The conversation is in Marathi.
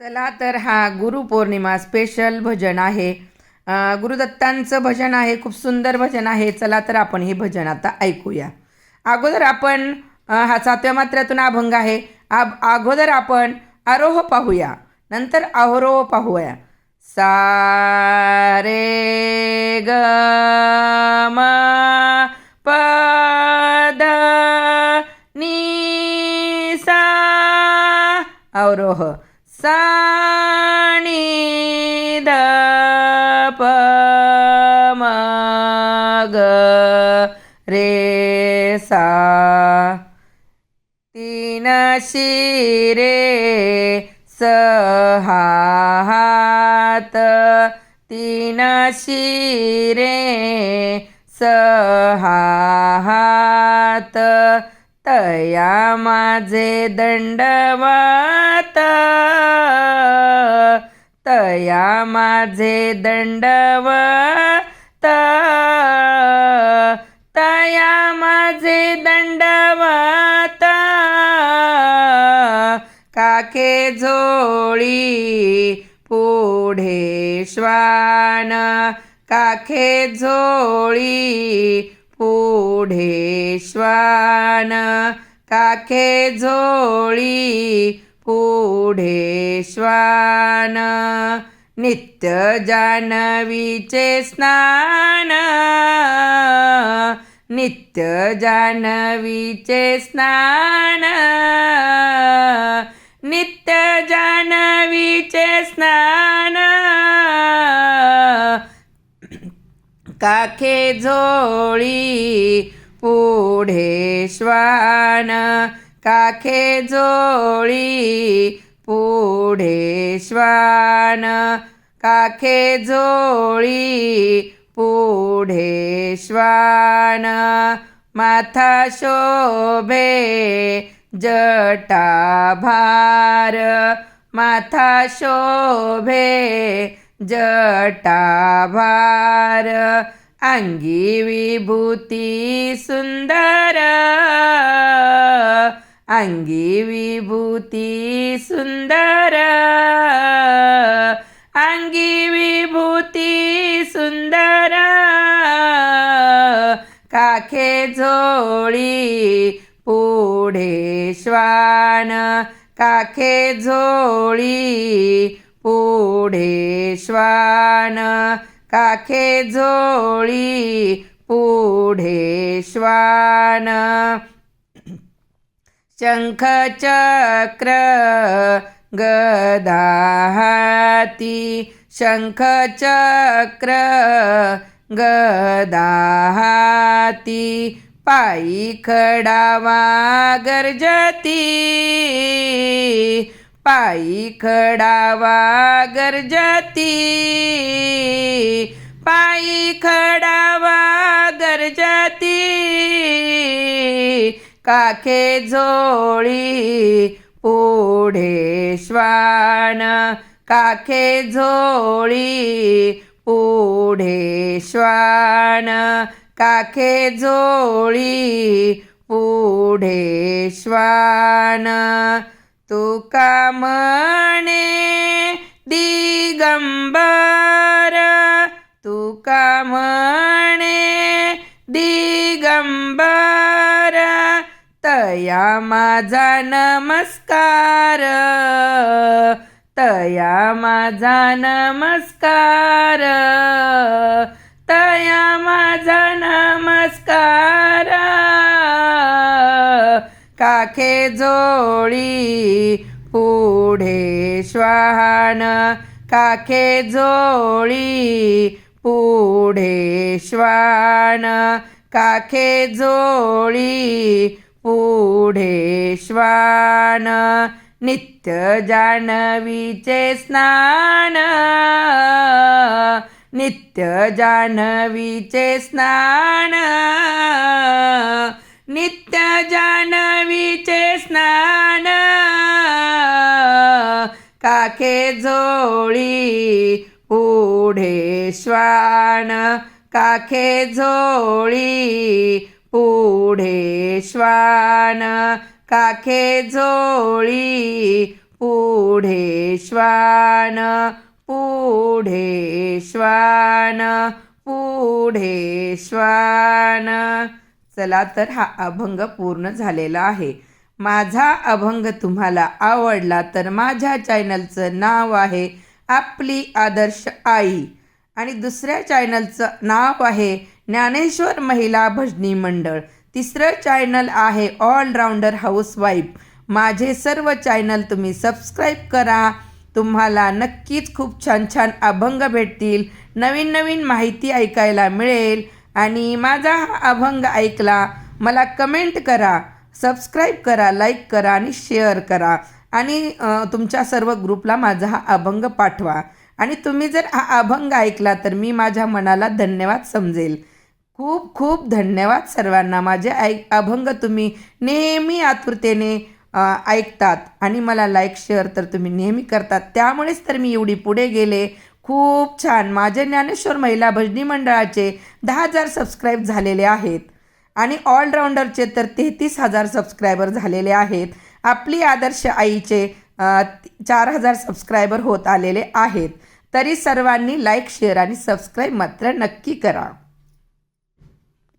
चला तर हा गुरुपौर्णिमा स्पेशल भजन आहे. गुरुदत्तांचं भजन आहे खूप सुंदर भजन आहे. चला तर आपण हे भजन आता ऐकूया. अगोदर आपण हा सातव्या मात्र्यातून अभंग आहे. आ अगोदर आपण आरोह पाहूया. नंतर अवरोह पाहूया. सा रे ग म पद नी सा अवरोह. साणी नी ध प रे सा. तीन शिरे सहा हात तीन शिरे सहा तया माझे दंडवत. तया माझे दंडवत. तया माझे दंडवत. काके झोळी पुढे श्वान. काखे झोळी पुढे श्वान काखे झोळी पुढे श्वान नित्य जानवीचे स्नान. नित्य जानवीचे स्नान. काखे झोळी पुढे श्वान. काखे झोळी पुढे श्वान. काखे झोळी पुढे श्वान. माथा शोभे जटा भार माथा शोभे जटाभार अंगी विभूती सुंदर अंगी विभूती सुंदर अंगी विभूती सुंदर काखे झोळी पुढे श्वान काखे झोळी पुढे श्वान काखे झोळी पुढे श्वान शंख चक्र गदा हाती शंख चक्र गदा हाती पायी खडावा गरजती. पायी खडावा गरजती. पायी खडावा गरजती. काखे झोळी पुढे श्वान. काखे झोळी पुढे श्वान. काखे झोळी पुढे श्वान. तुका म्हणे दिगंबर तुका म्हणे दिगंबर तया माझा नमस्कार तया माझा नमस्कार तया माझा नमस्कार. काखे जोळी पुढे श्वान. काखे जोळी पुढे श्वान. काखे जोळी पुढे श्वान. नित्य जानवीचे स्नान. नित्य जानवीचे स्नान. नित्य जानवीचे स्नान. काखे झोळी पुढे श्वान. काखे झोळी पुढे श्वान. काखे झोळी पुढे श्वान. पुढे श्वान. पुढे श्वान. चला तर हा अभंग पूर्ण झालेला आहे. माझा अभंग तुम्हाला आवडला तर माझ्या चॅनलचं नाव आहे आपली आदर्श आई. आणि दुसऱ्या चॅनलचं नाव आहे ज्ञानेश्वर महिला भजनी मंडळ. तिसरं चॅनल आहे ऑलराऊंडर हाऊसवाईफ. माझे सर्व चॅनल तुम्ही सबस्क्राईब करा. तुम्हाला नक्कीच खूप छान छान अभंग भेटतील. नवीन नवीन माहिती ऐकायला मिळेल. आणि माझा हा अभंग ऐकला मला कमेंट करा सबस्क्राईब करा लाईक करा आणि शेअर करा. आणि तुमच्या सर्व ग्रुपला माझा हा अभंग पाठवा. आणि तुम्ही जर हा अभंग ऐकला तर मी माझ्या मनाला धन्यवाद समजेल. खूप खूप धन्यवाद सर्वांना. माझे ऐक अभंग तुम्ही नेहमी आतुरतेने ऐकतात आणि मला लाईक शेअर तर तुम्ही नेहमी करतात. त्यामुळेच तर मी एवढी पुढे गेले. खूप छान. माझे ज्ञानेश्वर महिला भजनी मंडळाचे दहा हजार सबस्क्राईब झालेले आहेत. आणि ऑलराऊंडरचे तर तेहतीस हजार सबस्क्रायबर झालेले आहेत. आपली आदर्श आईचे चार हजार सबस्क्रायबर होत आलेले आहेत. तरी सर्वांनी लाईक शेअर आणि सबस्क्राईब मात्र नक्की करा.